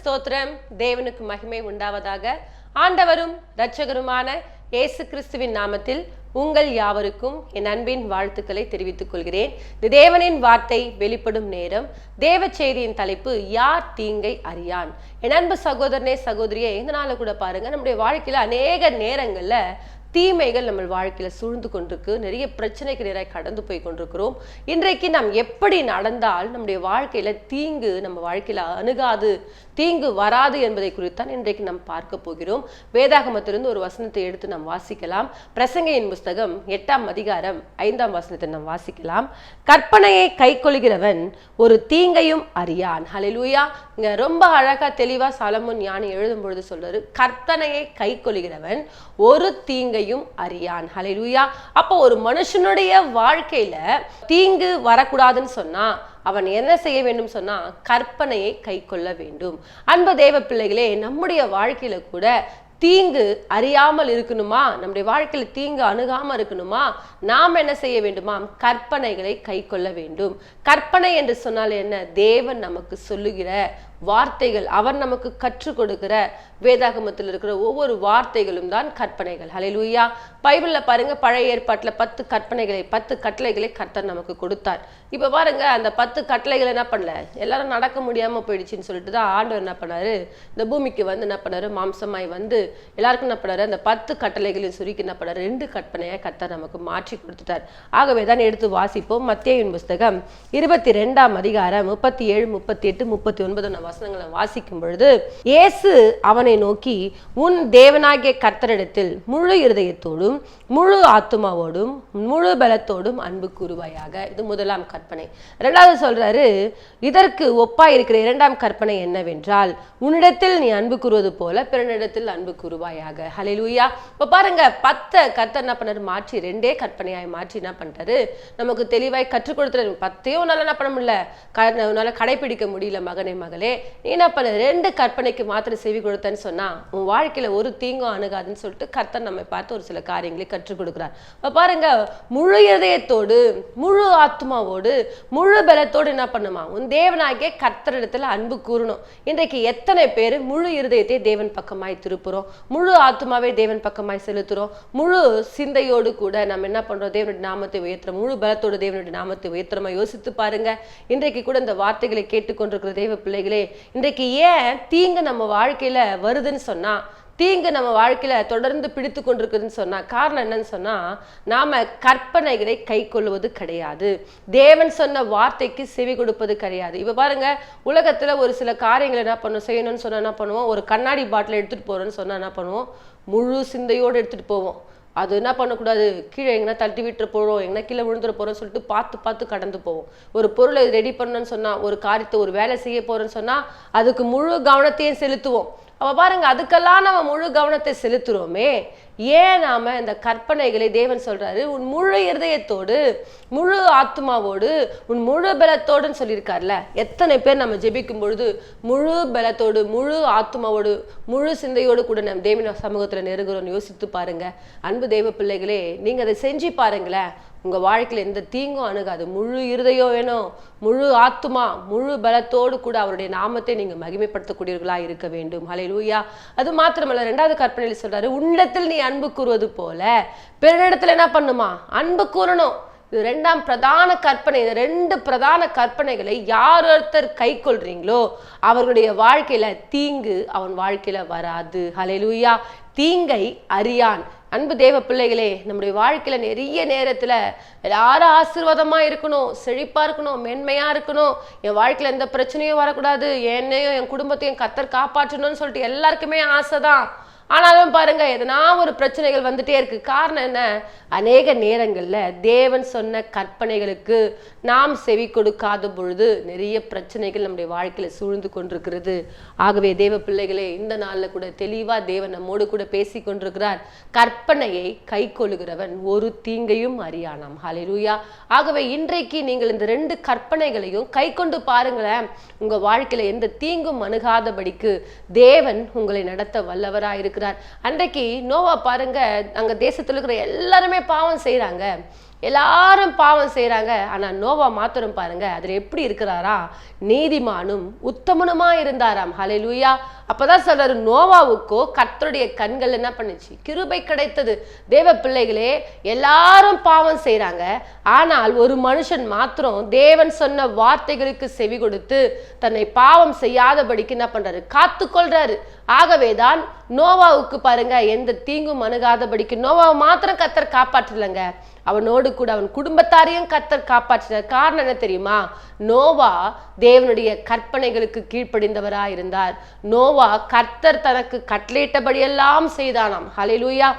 ஸ்தோத்திரம். தேவனுக்கு மகிமை உண்டாவதாக. ஆண்டவரும் இரட்சகருமான இயேசு கிறிஸ்துவின் நாமத்தில் உங்கள் யாவருக்கும் என் அன்பின் வாழ்த்துக்களை தெரிவித்துக் கொள்கிறேன். இது தேவனின் வார்த்தை வெளிப்படும் நேரம். தேவ செய்தியின் தலைப்பு யார் தீங்கை அறியான்? என் அன்பு சகோதரனே சகோதரியே இந்த நாள்ல கூட பாருங்க நம்முடைய வாழ்க்கையில் அநேக நேரங்களில் தீமைகள் நம்ம வாழ்க்கையில சூழ்ந்து கொண்டிருக்கு. நிறைய பிரச்சனைக்கு நேராக கடந்து போய் கொண்டிருக்கிறோம். இன்றைக்கு நாம் எப்படி நடந்தால் நம்முடைய வாழ்க்கையில தீங்கு நம்ம வாழ்க்கையில அணுகாது தீங்கு வராது என்பதை குறித்தான் இன்றைக்கு நாம் பார்க்க போகிறோம். வேதாகமத்திலிருந்து ஒரு வசனத்தை எடுத்து நாம் வாசிக்கலாம். பிரசங்கையின் புஸ்தகம் எட்டாம் அதிகாரம் ஐந்தாம் வசனத்தை நாம் வாசிக்கலாம். கற்பனையை கைக்கொள்கிறவன் ஒரு தீங்கையும் அறியான். ஹலிலூயா இங்க ரொம்ப அழகா தெளிவா சாலமோன் ஞானி எழுதும் பொழுது சொல்றாரு கற்பனையை கைக்கொள்கிறவன் ஒரு தீங்கையும் அறியான். ஹலெலுயா அப்போ ஒரு மனுஷனுடைய வாழ்க்கையில தீங்கு வரக்கூடாதுன்னு சொன்னா அவன் என்ன செய்ய வேண்டும் சொன்னா கற்பனையை கை கொள்ள வேண்டும். அன்ப தேவ பிள்ளைகளே நம்முடைய வாழ்க்கையில கூட தீங்கு அறியாமல் இருக்கணுமா? நம்முடைய வாழ்க்கையில் தீங்கு அணுகாமல் இருக்கணுமா? நாம் என்ன செய்ய வேண்டுமா? கற்பனைகளை கை கொள்ள வேண்டும். கற்பனை என்று சொன்னால் என்ன? தேவன் நமக்கு சொல்லுகிற வார்த்தைகள். அவர் நமக்கு கற்றுக் கொடுக்கிற வேதாகமத்தில் இருக்கிற ஒவ்வொரு வார்த்தைகளும் தான் கற்பனைகள். ஹலெலுயா பைபிளில் பாருங்க பழைய ஏற்பாட்டில் பத்து கற்பனைகளை பத்து கட்டளைகளை கர்த்தர் நமக்கு கொடுத்தார். இப்போ பாருங்க அந்த பத்து கட்டளைகளை என்ன பண்ணல? எல்லாரும் நடக்க முடியாமல் போயிடுச்சுன்னு சொல்லிட்டு தான் ஆண்டவர் என்ன பண்ணாரு? இந்த பூமிக்கு வந்து என்ன பண்ணாரு? மாம்சமாய் வந்து எல்லாருக்கும் என்ன பண்ணாரு? அந்த பத்து கட்டளைகளையும் சுருக்கி என்ன பண்ணாரு? ரெண்டு கற்பனையை கர்த்தர் நமக்கு மாற்றி கொடுத்துட்டார். ஆகவே தான் எடுத்து வாசிப்போம். மத்தியின் புஸ்தகம் இருபத்தி ரெண்டாம் அதிகாரம் முப்பத்தி ஏழு முப்பத்தி எட்டு முப்பத்தி ஒன்பது வசனங்களை வாசிக்கும் பொழுது இயேசு அவனை நோக்கி உன் தேவனாகிய கர்த்தரிடத்தில் முழு இருதயத்தோடும் முழு ஆத்துமாவோடும் முழு பலத்தோடும் அன்பு கூறுவாயாக. இது முதலாம் கற்பனை. இரண்டாவது சொல்றாரு இதற்கு ஒப்பாய் இருக்கிற இரண்டாம் கற்பனை என்னவென்றால் உன்னிடத்தில் நீ அன்பு கூறுவது போல பிறனிடத்தில் அன்பு கூறுவாயாக. ஹalleluya இப்ப பாருங்க பத்த கர்த்தர் என்ன பண்ணாரு? மாற்றி ரெண்டே கற்பனையாய் மாற்றி என்ன பண்ணிட்டாரு நமக்கு தெளிவாய் கற்றுக் கொடுத்துறாரு. பத்தையும் உன்னால என்ன பண்ண முடியல? க- உன்னால கடைபிடிக்க முடியல மகனே மகளே. நீ என்ன பண்ண ரெண்டு கற்பனைக்கு மாத்திரம் செவி கொடுத்தேன்னு சொன்னா உன் வாழ்க்கையில ஒரு தீங்கும் அணுகாதுன்னு சொல்லிட்டு கர்த்தர் நம்மை பார்த்து ஒரு சில காரியங்களை கற்றுக் கொடுக்கிறார். இப்ப பாருங்க முழு இதயத்தோடு முழு ஆத்மாவோடு முழு பலத்தோடு என்ன பண்ணுமா? உன் தேவனாகிய கர்த்தரிடத்துல அன்பு கூறணும். இன்றைக்கு எத்தனை பேர் முழு இருதயத்தை தேவன் பக்கமாய் திருப்புறோம்? முழு ஆத்மாவே தேவன் பக்கமாய் செலுத்துறோம்? முழு சிந்தையோடு கூட நம்ம என்ன பண்றோம்? தேவனுடைய நாமத்தை உயர்த்துறோம். முழு பலத்தோடு தேவனுடைய நாமத்தை உயர்த்துறோமா? யோசித்து பாருங்க. இன்றைக்கு கூட இந்த வார்த்தைகளை கேட்டுக்கொண்டிருக்கிற தேவ பிள்ளைகளே இன்றைக்கு ஏன் தீங்கு நம்ம வாழ்க்கையில வருதுன்னு சொன்னா தீங்கு நம்ம வாழ்க்கையில தொடர்ந்து பிடித்து கொண்டிருக்குதுன்னு சொன்னா காரணம் என்னன்னு சொன்னா நாம கற்பனைகளை கை கொள்வது கிடையாது. தேவன் சொன்ன வார்த்தைக்கு செவி கொடுப்பது கிடையாது. இப்ப பாருங்க உலகத்துல ஒரு சில காரியங்களை என்ன பண்ணுவோம்? செய்யணும்னு சொன்னா என்ன பண்ணுவோம்? ஒரு கண்ணாடி பாட்டில் எடுத்துட்டு போறோம்னு சொன்னா என்ன பண்ணுவோம்? முழு சிந்தையோடு எடுத்துட்டு போவோம். அது என்ன பண்ணக்கூடாது? கீழே எங்கன்னா தட்டி விட்டுற போகிறோம் எங்கன்னா கீழே விழுந்துட போகிறோம் சொல்லிட்டு பார்த்து பார்த்து கடந்து போவோம். ஒரு பொருளை ரெடி பண்ணணும்னு சொன்னால் ஒரு காரியத்தை ஒரு வேலை செய்ய போகிறோன்னு சொன்னால் அதுக்கு முழு கவனத்தையும் செலுத்துவோம். அப்போ பாருங்க அதுக்கெல்லாம் நம்ம முழு கவனத்தை செலுத்துறோமே. ஏன் நாம் இந்த கற்பனைகளை தேவன் சொல்கிறாரு உன் முழு இருதயத்தோடு முழு ஆத்மாவோடு உன் முழு பலத்தோடுன்னு சொல்லியிருக்காருல்ல? எத்தனை பேர் நம்ம ஜெபிக்கும் பொழுது முழு பலத்தோடு முழு ஆத்மாவோடு முழு சிந்தையோடு கூட நம்ம தேவன சமூகத்தில் நெருங்குறோம்னு யோசித்து பாருங்க. அன்பு தெய்வ பிள்ளைகளே நீங்கள் அதை செஞ்சு பாருங்களேன். உங்கள் வாழ்க்கையில் எந்த தீங்கும் அணுகாது. முழு இருதயம் வேணும். முழு ஆத்துமா முழு பலத்தோடு கூட அவருடைய நாமத்தை நீங்கள் மகிமைப்படுத்தக்கூடியவர்களாக இருக்க வேண்டும். ஹalleluya அது மாத்திரமல்ல ரெண்டாவது கற்பனையில் சொல்கிறாரு உன்னிடத்தில் நீ அன்பு கூறுவது போல பிறனிடத்துல என்ன பண்ணுமா? அன்பு கூறணும். இது ரெண்டாம் பிரதான கற்பனை. இந்த ரெண்டு பிரதான கற்பனைகளை யார் ஒருத்தர் கை கொள்றீங்களோ அவர்களுடைய வாழ்க்கையில தீங்கு அவன் வாழ்க்கையில வராது. ஹலெலுயா தீங்கை அறியான். அன்பு தேவ பிள்ளைகளே நம்முடைய வாழ்க்கையில நிறைய நேரத்துல எல்லாரும் ஆசீர்வாதமா இருக்கணும் செழிப்பா இருக்கணும் மென்மையா இருக்கணும். என் வாழ்க்கையில எந்த பிரச்சனையும் வரக்கூடாது. என்னையும் என் குடும்பத்தையும் கத்தர் காப்பாற்றணும்னு சொல்லிட்டு எல்லாருக்குமே ஆசைதான். ஆனாலும் பாருங்க எதனா ஒரு பிரச்சனைகள் வந்துட்டே இருக்கு. காரணம் என்ன? அநேக நேரங்களில் தேவன் சொன்ன கற்பனைகளுக்கு நாம் செவி கொடுக்காத பொழுது நிறைய பிரச்சனைகள் நம்முடைய வாழ்க்கையில் சூழ்ந்து கொண்டிருக்கிறது. ஆகவே தேவ பிள்ளைகளே இந்த நாளில் கூட தெளிவாக தேவன் நம்மோடு கூட பேசி கொண்டிருக்கிறார். கற்பனையை கை கொள்கிறவன் ஒரு தீங்கையும் அறியானாம். ஹalleluya ஆகவே இன்றைக்கு நீங்கள் இந்த ரெண்டு கற்பனைகளையும் கை கொண்டு பாருங்களேன். உங்கள் வாழ்க்கையில் எந்த தீங்கும் அணுகாதபடிக்கு தேவன் உங்களை நடத்த வல்லவராக இருக்கிறார் அன்றைக்கு நோவா பாருங்க அங்க தேசத்தில் இருக்கிற எல்லாருமே பாவம் செய்கிறாங்க எல்லாரும் பாவம் செய்கிறாங்க ஆனா நோவா மாத்திரம் பாருங்க. அதுல எப்படி இருக்கிறாரா? நீதிமானும் உத்தமனுமா இருந்தாராம். ஹalleluya. அப்பதான் சொல்றாரு நோவாவுக்கோ கத்தருடைய கண்கள் என்ன பண்ணுச்சு? கிருபை கிடைத்தது. தேவ பிள்ளைகளே எல்லாரும் பாவம் செய்கிறாங்க ஆனால் ஒரு மனுஷன் மாத்திரம் தேவன் சொன்ன வார்த்தைகளுக்கு செவி கொடுத்து தன்னை பாவம் செய்யாதபடிக்கு என்ன பண்றாரு? காத்து கொள்றாரு ஆகவேதான் நோவாவுக்கு பாருங்க எந்த தீங்கும் அணுகாதபடிக்கு. நோவாவை மாத்திரம் கத்தர் காப்பாற்றலைங்க. அவனோடு கூட அவன் குடும்பத்தாரையும் கத்தர் காப்பாற்றினார். காரணம் என்ன தெரியுமா? நோவா தேவனுடைய கற்பனைகளுக்கு கீழ்ப்படிந்தவரா இருந்தார் நோவா கர்த்தர் தனக்கு கட்டளையிட்டபடியெல்லாம் செய்தானாம். ஹலிலூயா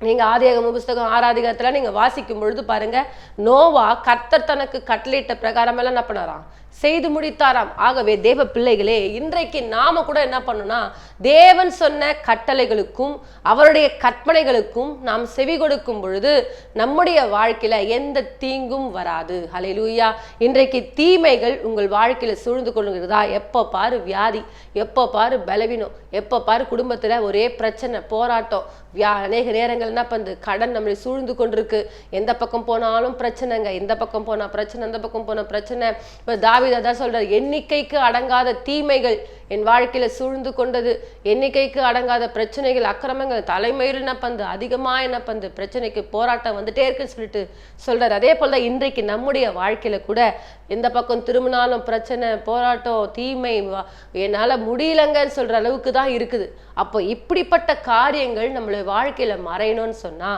நீங்க ஆதியாகம புஸ்தகம் ஆறாதிகாரத்துல நீங்க வாசிக்கும் பொழுது பாருங்க நோவா கர்த்தர் தனக்கு கட்டளையிட்ட பிரகாரம் எல்லாம் என்ன பண்ணாராம்? செய்து முடித்தாராம். ஆகவே தேவ பிள்ளைகளே இன்றைக்கு நாம கூட என்ன பண்ணணும்னா தேவன் சொன்ன கட்டளைகளுக்கும் அவருடைய கற்பனைகளுக்கும் நாம் செவி கொடுக்கும் பொழுது நம்முடைய வாழ்க்கையில எந்த தீங்கும் வராது. ஹalleluya. இன்றைக்கு தீமைகள் உங்கள் வாழ்க்கையில சூழ்ந்து கொள்கிறதா? எப்போ பாரு வியாதி எப்போ பாரு பலவீனம் எப்போ பாரு குடும்பத்துல ஒரே பிரச்சனை போராட்டம். வியா அநேக நேரங்கள் என்ன பண்ணுது கடன் நம்மளை சூழ்ந்து கொண்டிருக்கு. எந்த பக்கம் போனாலும் பிரச்சனைங்க எந்த பக்கம் போனா பிரச்சனை எந்த பக்கம் போனா பிரச்சனை. இப்போ தாவீது தான் சொல்றாரு எண்ணிக்கைக்கு அடங்காத தீமைகள் என் வாழ்க்கையில சூழ்ந்து கொண்டது எண்ணிக்கைக்கு அடங்காத பிரச்சனைகள் அக்கிரமங்கள் தலைமையில் என்ன பண்ணுது அதிகமா என்ன பண்ணுது பிரச்சனைக்கு போராட்டம் வந்துட்டே இருக்குன்னு சொல்லிட்டு சொல்றாரு. அதே போல தான் இன்றைக்கு நம்முடைய வாழ்க்கையில கூட எந்த பக்கம் திரும்பினாலும் பிரச்சனை போராட்டம் தீமை என்னால் என்னால முடியலங்கன்னு சொல்ற அளவுக்கு தான் இருக்குது. அப்போ இப்படிப்பட்ட காரியங்கள் நம்மளுடைய வாழ்க்கையில மறையணும்னு சொன்னா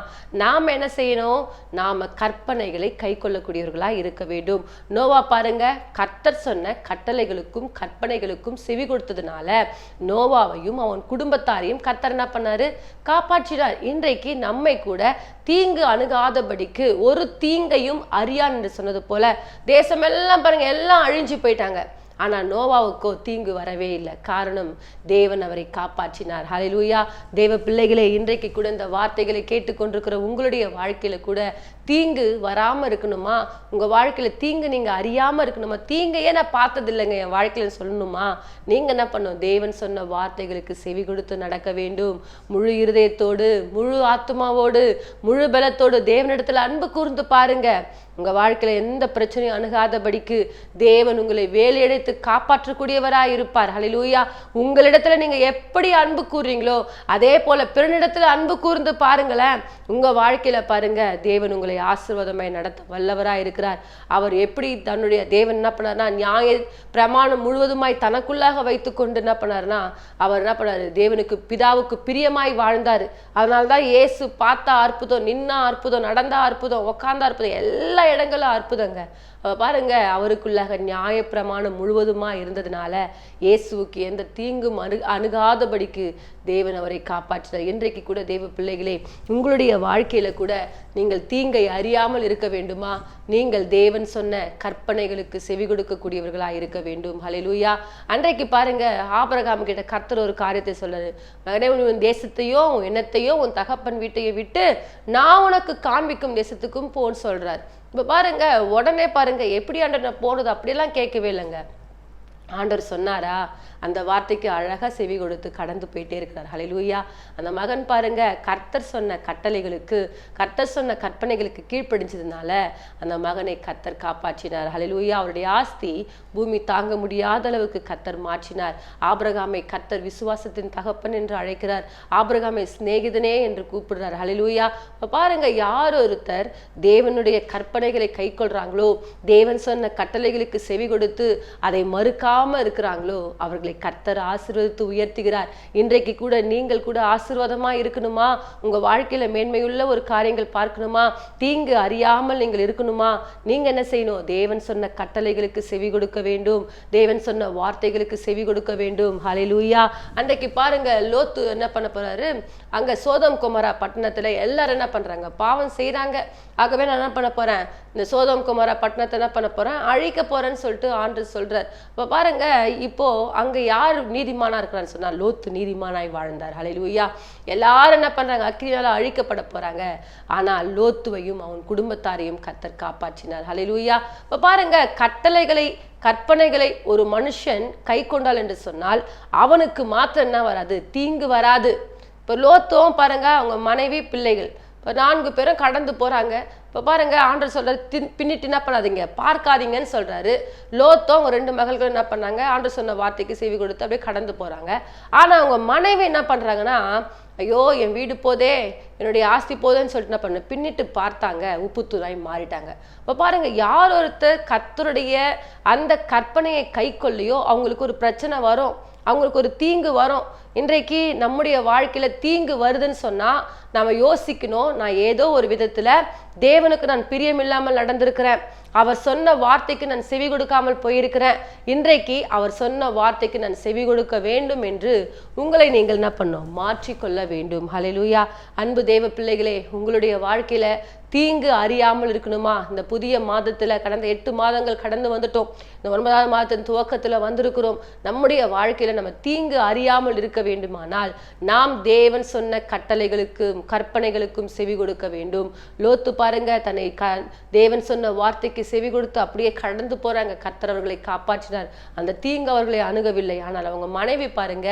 நாம என்ன செய்யணும்? நாம கற்பனைகளை கை கொள்ளக்கூடியவர்களா இருக்க வேண்டும். நோவா பாருங்க கர்த்தர் சொன்ன கட்டளைகளுக்கும் கற்பனைகளுக்கும் செவி கொடுத்ததுனால நோவாவையும் அவன் குடும்பத்தாரையும் கத்தர் என்ன பண்ணாரு? காப்பாற்றினார். இன்றைக்கு நம்மை கூட தீங்கு அணுகாதபடிக்கு ஒரு தீங்கையும் அறியான் என்று சொன்னது போல தேசமெல்லாம் பாருங்க எல்லாம் அழிஞ்சு போயிட்டாங்க. ஆனால் நோவாவுக்கோ தீங்கு வரவே இல்லை. காரணம் தேவன் அவரை காப்பாற்றினார். ஹலிலூயா தேவ பிள்ளைகளே இன்றைக்கு கூட இந்த வார்த்தைகளை கேட்டுக்கொண்டிருக்கிற உங்களுடைய வாழ்க்கையில கூட தீங்கு வராமல் இருக்கணுமா? உங்கள் வாழ்க்கையில தீங்கு நீங்கள் அறியாமல் இருக்கணுமா? தீங்கையே நான் பார்த்தது இல்லைங்க என் வாழ்க்கையில சொல்லணுமா? நீங்கள் என்ன பண்ணணும்? தேவன் சொன்ன வார்த்தைகளுக்கு செவி கொடுத்து நடக்க வேண்டும். முழு இருதயத்தோடு முழு ஆத்மாவோடு முழு பலத்தோடு தேவனிடத்தில் அன்பு கூர்ந்து பாருங்கள் உங்கள் வாழ்க்கையில் எந்த பிரச்சனையும் அணுகாதபடிக்கு தேவன் உங்களை வேலையடைத்து காப்பாற்றக்கூடியவராக இருப்பார். ஹலிலூயா உங்களிடத்துல நீங்கள் எப்படி அன்பு கூறுறீங்களோ அதே போல் பிறனிடத்தில் அன்பு கூர்ந்து பாருங்களேன். உங்கள் வாழ்க்கையில் பாருங்க தேவன் உங்களை ஆசீர்வாதமாய் நடத்த வல்லவராக இருக்கிறார். அவர் எப்படி தன்னுடைய தேவன் என்ன பண்ணார்னா நியாய பிரமாணம் முழுவதுமாய் தனக்குள்ளாக வைத்துக்கொண்டு என்ன பண்ணாருன்னா அவர் என்ன பண்ணாரு? தேவனுக்கு பிதாவுக்கு பிரியமாய் வாழ்ந்தார். அதனால தான் இயேசு பார்த்தா அற்புதம் நின்னா அற்புதம் நடந்தா அற்புதம் உக்காந்தா அற்புதம் எல்லா இடங்களும் அற்புதங்க. பாருங்க அவருக்குள்ளாக நியாயப்பிரமாணம் முழுவதுமா இருந்ததுனால இயேசுவுக்கு எந்த தீங்கும் அணு அணுகாதபடிக்கு தேவன் அவரை காப்பாற்றினார். இன்றைக்கு கூட தேவ பிள்ளைகளே உங்களுடைய வாழ்க்கையில கூட நீங்கள் தீங்கை அறியாமல் இருக்க வேண்டுமா? நீங்கள் தேவன் சொன்ன கற்பனைகளுக்கு செவி கொடுக்கக்கூடியவர்களாக இருக்க வேண்டும். ஹலெலூயா அன்றைக்கு பாருங்க ஆபரகாம் கிட்ட கர்த்தர் ஒரு காரியத்தை சொல்றாரு மகனே உன் தேசத்தையோ உன் எண்ணத்தையோ உன் தகப்பன் வீட்டையோ விட்டு நான் உனக்கு காண்பிக்கும் தேசத்துக்கும் போன்னு சொல்றார். இப்போ பாருங்க உடனே பாருங்க எப்படி அண்டனை போனது அப்படியெல்லாம் கேட்கவே இல்லைங்க. ஆண்டவர் சொன்னாரா? அந்த வார்த்தைக்கு அழகாக செவி கொடுத்து கடந்து போயிட்டே இருக்கிறார். ஹலிலூயா அந்த மகன் பாருங்க கர்த்தர் சொன்ன கட்டளைகளுக்கு கர்த்தர் சொன்ன கற்பனைகளுக்கு கீழ்ப்படிஞ்சதுனால அந்த மகனை கர்த்தர் காப்பாற்றினார். ஹலிலூயா அவருடைய ஆஸ்தி பூமி தாங்க முடியாத அளவுக்கு கர்த்தர் மாற்றினார். ஆபிரகாமை கர்த்தர் விசுவாசத்தின் தகப்பன் என்று அழைக்கிறார். ஆபிரகாமை சிநேகிதனே என்று கூப்பிடுறார். ஹலிலூயா இப்போ பாருங்க யார் ஒருத்தர் தேவனுடைய கற்பனைகளை கை கொள்றாங்களோ தேவன் சொன்ன கட்டளைகளுக்கு செவி கொடுத்து அதை மறுக்கா மறுக்காம இருக்கிறாங்களோ அவர்களை கர்த்தர் ஆசீர்வதித்து உயர்த்துகிறார். இன்றைக்கு கூட நீங்கள் கூட ஆசீர்வாதமா இருக்கணுமா? உங்க வாழ்க்கையில மேன்மையுள்ள ஒரு காரியங்கள் பார்க்கணுமா? தீங்கு அறியாமல் நீங்கள் இருக்கணுமா? நீங்க என்ன செய்யணும்? தேவன் சொன்ன கட்டளைகளுக்கு செவி கொடுக்க வேண்டும். தேவன் சொன்ன வார்த்தைகளுக்கு செவி கொடுக்க வேண்டும். ஹalleluya அன்றைக்கு பாருங்க லோத்து என்ன பண்ண போறாரு? அங்க சோதம் குமாரா பட்டணத்துல எல்லாரும் என்ன பண்றாங்க? பாவம் செய்யறாங்க ஆகவே நான் என்ன பண்ண போறேன்? இந்த சோதம் குமாரா பட்டணத்தை என்ன பண்ண போறேன்? அழிக்க போறேன்னு சொல்லிட்டு ஆண்டு சொல்றார். இப்ப பாருங்க இப்போ அங்க யார் நீதிமானா இருக்கிறான்னு சொன்னா லோத்து நீதிமானாய் வாழ்ந்தார். ஹalleluya. எல்லாரும் என்ன பண்றாங்க? அக்கினியால அழிக்கப்பட போறாங்க. ஆனா லோத்துவையும் அவன் குடும்பத்தாரையும் கத்தர் காப்பாற்றினார். ஹalleluya. இப்ப பாருங்க கட்டளைகளை கற்பனைகளை ஒரு மனுஷன் கை கொண்டால் என்று சொன்னால் அவனுக்கு மாத்திரம் என்ன வராது? தீங்கு வராது. இப்போ லோத்தும் பாருங்க அவங்க மனைவி பிள்ளைகள். இப்போ நான்கு பேரும் கடந்து போகிறாங்க இப்போ பாருங்கள் ஆண்டர் சொல்கிறார் தின் பின்னிட்டு என்ன பண்ணாதீங்க. பார்க்காதீங்கன்னு சொல்கிறாரு லோத்தோ அவங்க ரெண்டு மகள்களும் என்ன பண்ணாங்க? ஆண்டர் சொன்ன வார்த்தைக்கு செவி கொடுத்து அப்படியே கடந்து போகிறாங்க ஆனால் அவங்க மனைவி என்ன பண்ணுறாங்கன்னா ஐயோ என் வீடு போதே என்னுடைய ஆஸ்தி போதேன்னு சொல்லிட்டு என்ன பண்ண பின்னிட்டு பார்த்தாங்க. உப்புத்துறாய் மாறிட்டாங்க. இப்போ பாருங்க யார் ஒருத்தர் கத்தருடைய அந்த கற்பனையை கை கொள்ளையோ அவங்களுக்கு ஒரு பிரச்சனை வரும். அவங்களுக்கு ஒரு தீங்கு வரும். இன்றைக்கு நம்முடைய வாழ்க்கையில் தீங்கு வருதுன்னு சொன்னால் நம்ம யோசிக்கணும் நான் ஏதோ ஒரு விதத்தில் தேவனுக்கு நான் பிரியமில்லாமல் நடந்திருக்கிறேன். அவர் சொன்ன வார்த்தைக்கு நான் செவி கொடுக்காமல் போயிருக்கிறேன். இன்றைக்கு அவர் சொன்ன வார்த்தைக்கு நான் செவி கொடுக்க வேண்டும் என்று உங்களை நீங்கள் என்ன பண்ணோம் மாற்றிக்கொள்ள வேண்டும். ஹலெலூயா அன்பு தேவ பிள்ளைகளே உங்களுடைய வாழ்க்கையில் தீங்கு அறியாமல் இருக்கணுமா? இந்த புதிய மாதத்தில் கடந்த எட்டு மாதங்கள் கடந்து வந்துட்டோம். இந்த ஒன்பதாவது மாதத்தின் துவக்கத்தில் வந்திருக்கிறோம். நம்முடைய வாழ்க்கையில் நம்ம தீங்கு அறியாமல் இருக்க வேண்டுமானால் நாம் தேவன் சொன்ன கட்டளைகளுக்கும் கற்பனைகளுக்கும் செவி கொடுக்க வேண்டும். லோத்து பாருங்க தன்னை க தேவன் சொன்ன வார்த்தைக்கு செவி கொடுத்து அப்படியே கடந்து போறாங்க. கர்த்தர் அவர்களை காப்பாற்றினார். அந்த தீங்கு அவர்களை அணுகவில்லை. ஆனால் அவங்க மனைவி பாருங்க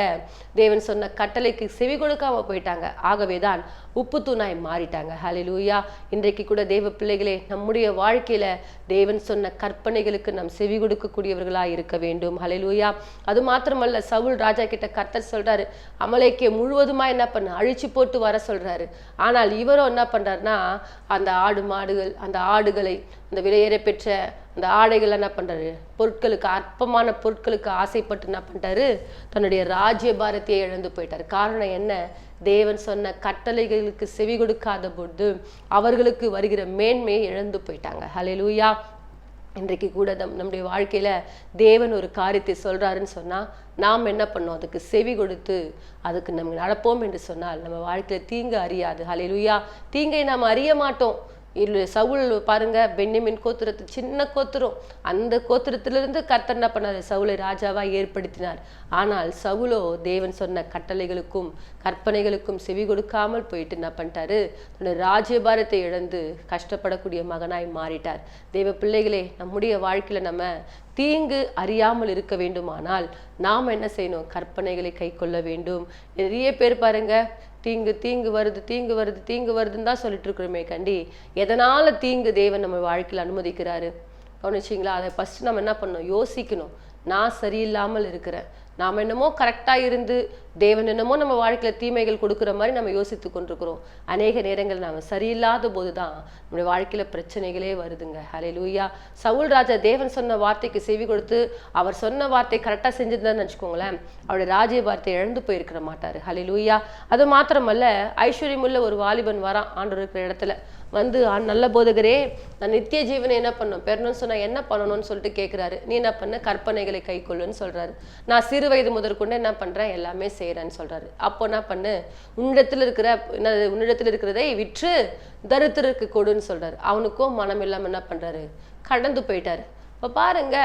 தேவன் சொன்ன கட்டளைக்கு செவி கொடுக்காம போயிட்டாங்க. ஆகவேதான் உப்பு தூணாய் மாறிட்டாங்க. ஹலிலூயா இன்றைக்கு கூட தேவ பிள்ளைகளே நம்முடைய வாழ்க்கையில தேவன் சொன்ன கற்பனைகளுக்கு நாம் செவி கொடுக்கக்கூடியவர்களாக இருக்க வேண்டும். ஹலிலூயா அது மாத்திரமல்ல சவுல் ராஜா கிட்ட கர்த்தர் சொல்றாரு அமலேக்கே முழுவதுமா என்ன பண்ண அழிச்சு போட்டு வர சொல்றாரு. ஆனால் இவரும் என்ன பண்றாருன்னா அந்த ஆடு மாடுகள் அந்த ஆடுகளை அந்த விலையேற பெற்ற அந்த ஆடைகள் என்ன பண்றாரு? பொருட்களுக்கு அற்பமான பொருட்களுக்கு ஆசைப்பட்டு என்ன பண்ணிட்டாரு தன்னுடைய ராஜ்ய பாரதியை இழந்து போயிட்டாரு. காரணம் என்ன? தேவன் சொன்ன கட்டளைகளுக்கு செவி கொடுக்காத பொழுது அவர்களுக்கு வருகிற மேன்மையை இழந்து போயிட்டாங்க. ஹalleluya. இன்றைக்கு கூட நம் நம்முடைய வாழ்க்கையில தேவன் ஒரு காரியத்தை சொல்றாருன்னு சொன்னா நாம் என்ன பண்ணோம்? அதுக்கு செவி கொடுத்து அதுக்கு நம்ம நடப்போம் என்று சொன்னால் நம்ம வாழ்க்கையில தீங்கு அறியாது. ஹalleluya தீங்கை நாம் அறிய மாட்டோம். இல்லை சவுல் பாருங்க பென்னிமின் கோத்திரத்து சின்ன கோத்திரம். அந்த கோத்திரத்திலிருந்து கர்த்தர் என்ன பண்ணார்? சவுலை ராஜாவா ஏற்படுத்தினார். ஆனால் சவுலோ தேவன் சொன்ன கட்டளைகளுக்கும் கற்பனைகளுக்கும் செவி கொடுக்காமல் போயிட்டு என்ன பண்ணிட்டாரு? ராஜபாரத்தை ராஜ்யபாரத்தை இழந்து கஷ்டப்படக்கூடிய மகனாய் மாறிட்டார். தேவ பிள்ளைகளே நம்முடைய வாழ்க்கையில நம்ம தீங்கு அறியாமல் இருக்க வேண்டுமானால் நாம் என்ன செய்யணும்? கற்பனைகளை கை கொள்ள வேண்டும். நிறைய பேர் பாருங்க தீங்கு தீங்கு வருது தீங்கு வருது தீங்கு வருதுன்னு தான் சொல்லிட்டு இருக்கிறோமே கண்டி. எதனால தீங்கு தேவன் நம்ம வாழ்க்கையில் அனுமதிக்கிறாரு? கவனிச்சிங்களா? அதை ஃபஸ்ட்டு நம்ம என்ன பண்ணணும்? யோசிக்கணும். நான் சரியில்லாமல் இருக்கிறேன். நாம் என்னமோ கரெக்டாக இருந்து தேவன் என்னமோ நம்ம வாழ்க்கையில் தீமைகள் கொடுக்குற மாதிரி நம்ம யோசித்து கொண்டிருக்கிறோம். அநேக நேரங்கள் நாம் சரியில்லாத போது தான் நம்முடைய வாழ்க்கையில் பிரச்சனைகளே வருதுங்க. ஹலே லூயா சவுல் ராஜா தேவன் சொன்ன வார்த்தைக்கு செவி கொடுத்து அவர் சொன்ன வார்த்தை கரெக்டாக செஞ்சிருந்தான்னு வச்சுக்கோங்களேன் அவருடைய ராஜ்ய வார்த்தை இழந்து போயிருக்கிற மாட்டார். ஹலே லூயா அது மாத்திரமல்ல ஐஸ்வர்யமுள்ள ஒரு வாலிபன் வரான் ஆண்டு இருக்கிற இடத்துல. வந்து நல்ல போதகரே நான் நித்திய ஜீவனை என்ன பண்ணும் பெறணும்னு சொன்னால் என்ன பண்ணணும்னு சொல்லிட்டு கேட்குறாரு நீ என்ன பண்ண? கற்பனைகளை கை கொள்ளுன்னு சொல்கிறாரு நான் சிறு வயது முதற்கொண்டு என்ன பண்ணுறேன் எல்லாமே செய்கிறேன்னு சொல்கிறாரு அப்போ என்ன பண்ணு? உன்னிடத்தில் இருக்கிற என்ன உன்னிடத்தில் இருக்கிறதை விற்று தரித்திரருக்கு கொடுன்னு சொல்கிறாரு அவனுக்கும் மனம் இல்லாமல் என்ன பண்ணுறாரு கடந்து போயிட்டாரு. இப்போ பாருங்க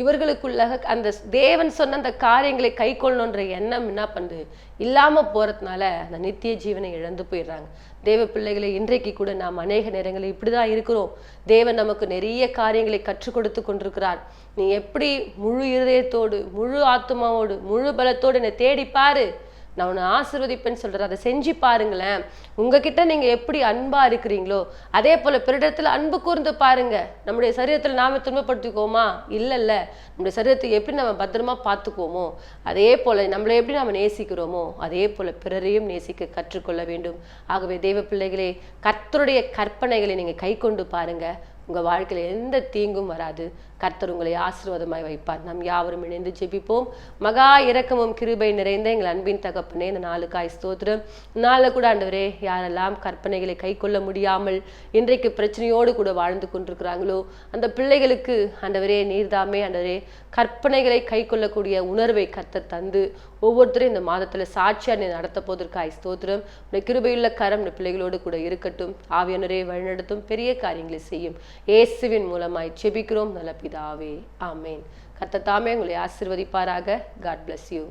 இவர்களுக்குள்ள அந்த தேவன் சொன்ன அந்த காரியங்களை கை கொள்ளணுன்ற எண்ணம் என்ன பண்ணுது இல்லாமல் போகிறதுனால அந்த நித்திய ஜீவனை இழந்து போயிடுறாங்க. தேவ பிள்ளைகளை இன்றைக்கு கூட நாம் அநேக நேரங்களில் இப்படிதான் இருக்கிறோம். தேவன் நமக்கு நிறைய காரியங்களை கற்றுக் கொடுத்து கொண்டிருக்கிறார். நீ எப்படி முழு இருதயத்தோடு முழு ஆத்மாவோடு முழு பலத்தோடு என்னை தேடிப்பாரு நான் உன்னை ஆசிர்வதிப்பேன்னு சொல்கிறேன் அதை செஞ்சு பாருங்களேன். உங்ககிட்ட நீங்கள் எப்படி அன்பாக இருக்கிறீங்களோ அதே போல் பிறடத்தில் அன்பு கூர்ந்து பாருங்கள் நம்முடைய சரீரத்தில் நாம துன்பப்படுத்திக்குவோமா? இல்லைல்ல. நம்முடைய சரீரத்தை எப்படி நம்ம பத்திரமா பார்த்துக்குவோமோ அதே போல் நம்மளை எப்படி நம்ம நேசிக்கிறோமோ அதே போல் பிறரையும் நேசிக்க கற்றுக்கொள்ள வேண்டும். ஆகவே தெய்வ பிள்ளைகளே கர்த்தருடைய கற்பனைகளை நீங்கள் கை கொண்டு பாருங்கள் உங்கள் வாழ்க்கையில் எந்த தீங்கும் வராது. கர்த்தர் உங்களை ஆசீர்வாதமாய் வைப்பார். நாம் யாவரும் இணைந்து ஜெபிப்போம். மகா இரக்கமும் கிருபை நிறைந்த எங்கள் அன்பின் தகப்பனே இந்த நாளுக்காய் ஸ்தோத்திரம். நாளில் கூட ஆண்டவரே யாரெல்லாம் கற்பனைகளை கை கொள்ள முடியாமல் இன்றைக்கு பிரச்சனையோடு கூட வாழ்ந்து கொண்டிருக்கிறாங்களோ அந்த பிள்ளைகளுக்கு ஆண்டவரே நீர்தாமே ஆண்டவரே. கற்பனைகளை கை கொள்ளக்கூடிய உணர்வை கத்த தந்து ஒவ்வொருத்தரும் இந்த மாதத்துல சாட்சியா நீ நடத்த போவதற்காய் ஸ்தோத்திரம். உடைய கிருபையுள்ள கரம் இந்த பிள்ளைகளோடு கூட இருக்கட்டும். ஆவியானரே வழிநடத்தும். பெரிய காரியங்களை செய்யும். இயேசுவின் மூலமாய் செபிக்கிறோம் நல்ல பிதாவே. ஆமேன். கத்த தாமே உங்களை ஆசீர்வதிப்பாராக. God bless you